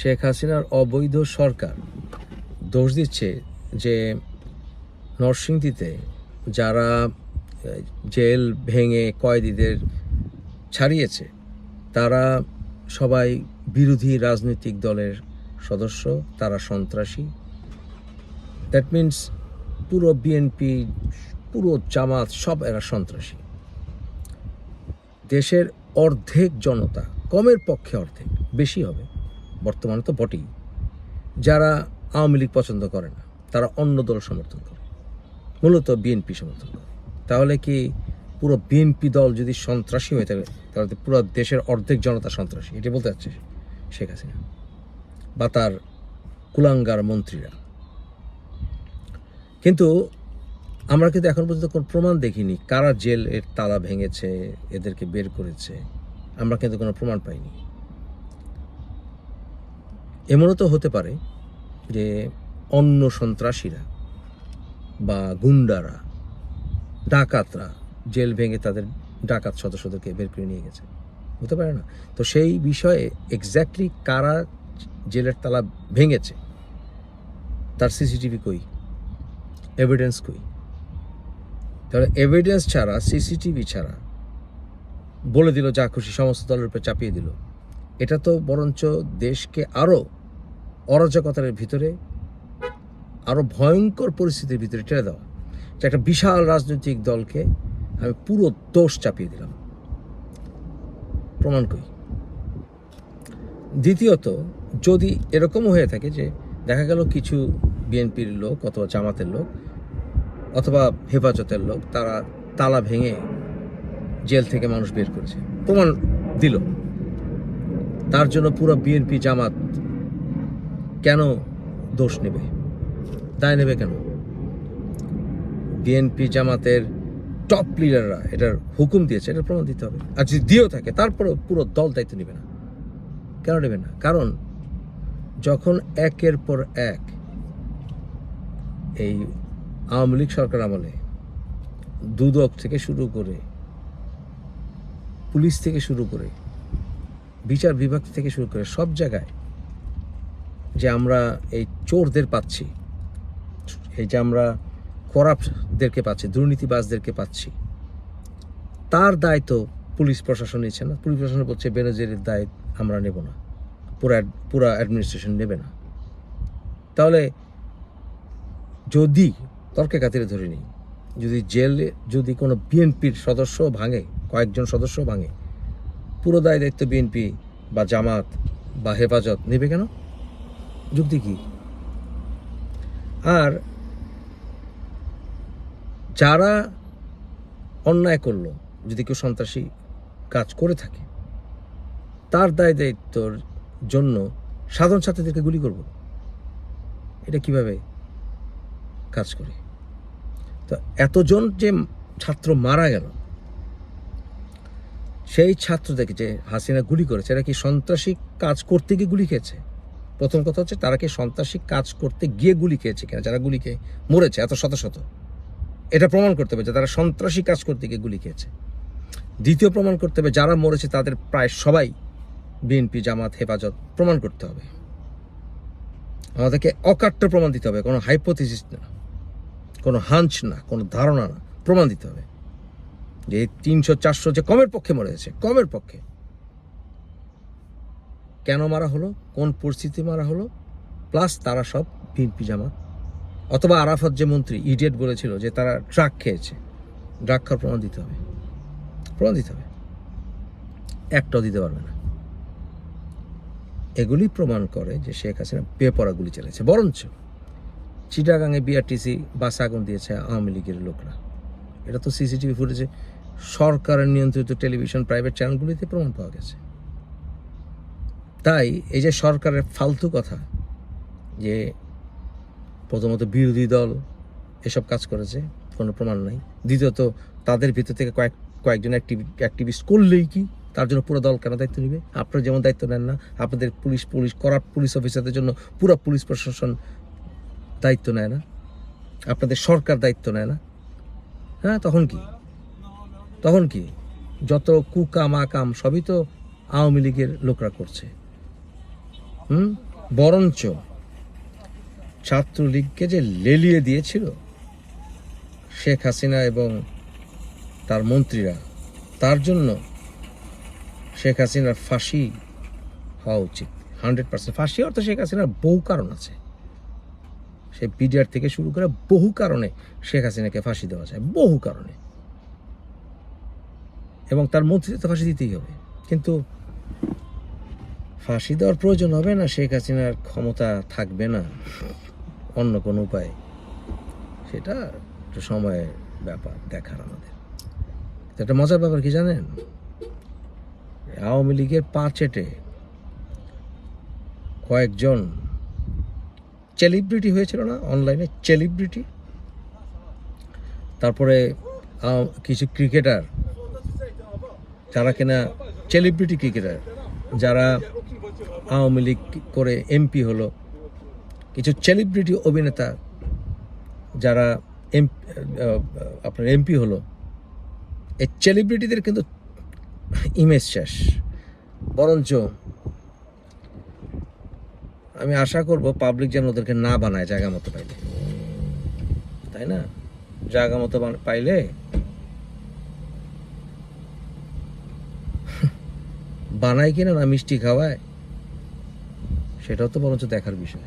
শেখ হাসিনার অবৈধ সরকার দোষ দিচ্ছে যে নরসিংদীতে যারা জেল ভেঙে কয়েদিদের ছাড়িয়েছে, তারা সবাই বিরোধী রাজনৈতিক দলের সদস্য, তারা সন্ত্রাসী। দ্যাট মিন্স পুরো বিএনপি পুরো জামাত, সব এরা সন্ত্রাসী। দেশের অর্ধেক জনতা, কমের পক্ষে অর্ধেক, বেশি হবে। বর্তমানে তো বটেই। যারা আওয়ামী লীগ পছন্দ করে না, তারা অন্য দল সমর্থন করে। মূলত বিএনপি সমর্থন করে। তাহলে কি পুরো বিএনপি দল যদি সন্ত্রাসী হয়ে থাকে, তাহলে তো পুরো দেশের অর্ধেক জনতা সন্ত্রাসী। এটা বলতে চাচ্ছে শেখ হাসিনা বা তার কুলাঙ্গার মন্ত্রীরা। কিন্তু আমরা কিন্তু এখন পর্যন্ত কোনো প্রমাণ দেখিনি কারা জেল এর তালা ভেঙেছে, এদেরকে বের করেছে। আমরা কিন্তু কোনো প্রমাণ পাইনি। এমনও তো হতে পারে যে অন্য সন্ত্রাসীরা বা গুন্ডারা, ডাকাতরা জেল ভেঙে তাদের ডাকাত সদস্যদেরকে বের করে নিয়ে গেছে। হতে পারে না। তো সেই বিষয়ে এক্স্যাক্টলি কারা জেলের তালা ভেঙেছে, তার সিসিটিভি কই? এভিডেন্স কই? তাহলে এভিডেন্স ছাড়া, সিসিটিভি ছাড়া বলে দিল যা খুশি, সমস্ত দলের উপর চাপিয়ে দিল। এটা তো বরঞ্চ দেশকে আরও অরাজকতার ভিতরে আরও ভয়ঙ্কর পরিস্থিতির ভিতরে টেনে দেওয়া। যে একটা বিশাল রাজনৈতিক দলকে আমি পুরো দোষ চাপিয়ে দিলাম। প্রমাণ করি। দ্বিতীয়ত, যদি এরকমও হয়ে থাকে যে দেখা গেল কিছু বিএনপির লোক অথবা জামাতের লোক অথবা হেফাজতের লোক, তারা তালা ভেঙে জেল থেকে মানুষ বের করেছে, প্রমাণ দিল। তার জন্য পুরো বিএনপি জামাত কেন দোষ নেবে? দায় নেবে কেন? বিএনপি জামাতের টপ লিডাররা এটার হুকুম দিয়েছে, এটার প্রমাণ দিতে হবে। আর যদি দিয়েও থাকে তারপরে পুরো দল দায়িত্ব নেবে না। কেন নেবে না? কারণ যখন একের পর এক এই আওয়ামী লীগ সরকার আমলে দুদক থেকে শুরু করে পুলিশ থেকে শুরু করে বিচার বিভাগ থেকে শুরু করে সব জায়গায় যে আমরা এই চোরদের পাচ্ছি। এই যে আমরা করাপ্টদেরকে পাচ্ছি, দুর্নীতিবাজদেরকে পাচ্ছি। তার দায় তো পুলিশ প্রশাসন নিচ্ছে না। পুলিশ প্রশাসন বলছে, বেনজিরের দায় আমরা নেব না। পুরা পুরা অ্যাডমিনিস্ট্রেশন নেবে না। তাহলে যদি তর্কে খাতিরে ধরে নিই, যদি জেলে, যদি কোনো বিএনপির সদস্য ভাঙে, কয়েকজন সদস্য ভাঙে, পুরো দায় দায়িত্ব বিএনপি বা জামাত বা হেফাজত নেবে কেন? যুক্তি কি? আর যারা অন্যায় করল, যদি কেউ সন্ত্রাসী কাজ করে থাকে, তার দায় দায়িত্বর জন্য সাধারণ ছাত্রীদেরকে গুলি করব। এটা কীভাবে কাজ করে? তো এতজন যে ছাত্র মারা গেল, সেই ছাত্রদেরকে যে হাসিনা গুলি করেছে, এরা কি সন্ত্রাসী কাজ করতে গিয়ে গুলি খেয়েছে? প্রথম কথা হচ্ছে তারা কি সন্ত্রাসী কাজ করতে গিয়ে গুলি খেয়েছে কিনা, যারা গুলি খেয়ে মরেছে, এত শত শত। এটা প্রমাণ করতে হবে যে তারা সন্ত্রাসী কাজ করতে গিয়ে গুলি খেয়েছে। দ্বিতীয় প্রমাণ করতে হবে, যারা মরেছে তাদের প্রায় সবাই বিএনপি জামাত, হেফাজত, প্রমাণ করতে হবে। আমাদেরকে অকাট্য প্রমাণ দিতে হবে, কোনো হাইপোথিসিস না, কোনো হাঞ্চ না, কোনো ধারণা না, প্রমাণ দিতে হবে। যে তিনশো, চারশো যে কমের পক্ষে মরে গেছে কমের পক্ষে কেন মারা হলো, কোন পরিস্থিতি মারা হলো প্লাস তারা সব বিএনপি জামাত অথবা আরাফাত যে মন্ত্রী ইডিয়েট বলেছিল যে তারা ড্রাগ খেয়েছে। ড্রাগ খাওয়ার প্রমাণ দিতে হবে। প্রমাণ দিতে হবে। একটাও দিতে পারবে না। এগুলি প্রমাণ করে যে শেখ হাসিনা বেপরা গুলি চালিয়েছে। বরঞ্চ চিটাগাঙে বিআরটিসি বাস আগুন দিয়েছে আওয়ামী লীগের লোকরা। এটা তো সিসিটিভি ফুটেজে সরকারের নিয়ন্ত্রিত টেলিভিশন প্রাইভেট চ্যানেলগুলিতে প্রমাণ পাওয়া গেছে। তাই এই যে সরকারের ফালতু কথা যে প্রথমত বিরোধী দল এসব কাজ করেছে, কোনো প্রমাণ নাই। দ্বিতীয়ত, তাদের ভিতর থেকে কয়েক, কয়েকজন অ্যাক্টিভিস্ট করলেই কি তার জন্য পুরো দল কেন দায়িত্ব নেবে? আপনারা যেমন দায়িত্ব নেন না, আপনাদের পুলিশ পুলিশ করা পুলিশ অফিসারদের জন্য পুরো পুলিশ প্রশাসন দায়িত্ব নেয় না। আপনাদের সরকার দায়িত্ব নেয় না। হ্যাঁ তখন কি? তখন কি? যত কুকাম আকাম সবই তো আওয়ামী লীগের লোকরা করছে। হুম? বরঞ্চ ছাত্রলীগকে যে লেলিয়ে দিয়েছিল শেখ হাসিনা এবং তার মন্ত্রীরা, তার জন্য শেখ হাসিনার ফাঁসি হওয়া উচিত। হান্ড্রেড পার্সেন্ট ফাঁসি অর্থ শেখ হাসিনার বহু কারণ আছে। সে পিডিআর থেকে শুরু করে বহু কারণে শেখ হাসিনাকে ফাঁসি দেওয়া যায়, বহু কারণে। এবং তার মন্ত্রীকে তো ফাঁসি দিতেই হবে। কিন্তু ফাঁসি দেওয়ার প্রয়োজন হবে না, শেখ হাসিনার ক্ষমতা থাকবে না। অন্য কোনো উপায়। সেটা একটু সময়ের ব্যাপার দেখার আমাদের। একটা মজার ব্যাপার কি জানেন? আওয়ামী লীগের পাঁচেটে কয়েকজন সেলিব্রিটি হয়েছিল না? অনলাইনে সেলিব্রিটি তারপরে কিছু ক্রিকেটার যারা কিনা সেলিব্রিটি ক্রিকেটার যারা আওয়ামী লীগ করে এমপি হলো। কিছু সেলিব্রিটি অভিনেতা যারা এম আপনার এমপি হলো, এই সেলিব্রিটিদের কিন্তু ইমেজ শেষ। বরঞ্চ আমি আশা করব পাবলিক যেন ওদেরকে না বানায় জায়গা মতো পাইলে। তাই না? জায়গা মতো পাইলে বানায় কিনা না মিষ্টি খাওয়ায়? সেটাও তো বরঞ্চ দেখার বিষয়।